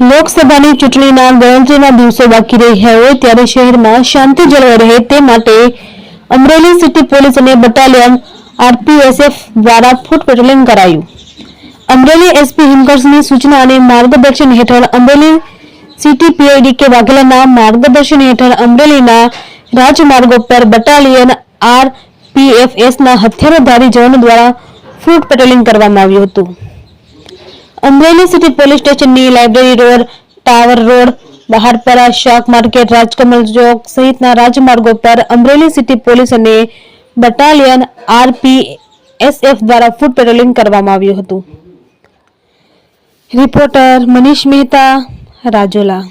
લોકસભાની ચૂંટણીના ગણતરીના દિવસો બાકી રહ્યા હોય ત્યારે શહેરમાં શાંતિ જળવાઈ રહે તે માટે અમરેલી સિટી પોલીસ અને બટાલિયન આરપીએસએફ દ્વારા ફૂટ પેટ્રોલિંગ કરાયું. અમરેલી એસપી હિમકર્ષની સૂચના અને માર્ગદર્શન હેઠળ અમરેલી સિટી પીઆઈડી કે વાઘેલાના માર્ગદર્શન હેઠળ અમરેલીના રાજમાર્ગો પર બટાલિયન આરપીએફએસના હથિયારધારી જવાનો દ્વારા ફૂટ પેટ્રોલિંગ કરવામાં આવ્યું હતું. અમરેલી સિટી પોલીસ સ્ટેશનની library road, tower road, Baharpara શાક માર્કેટ, રાજકમલ ચોક સહિતના રાજમાર્ગો પર અમરેલી સિટી પોલીસ અને બટાલિયન આરપીએસએફ દ્વારા ફૂટ પેટ્રોલિંગ કરવામાં આવ્યું હતું. રિપોર્ટર મનીષ મહેતા, રાજોલા.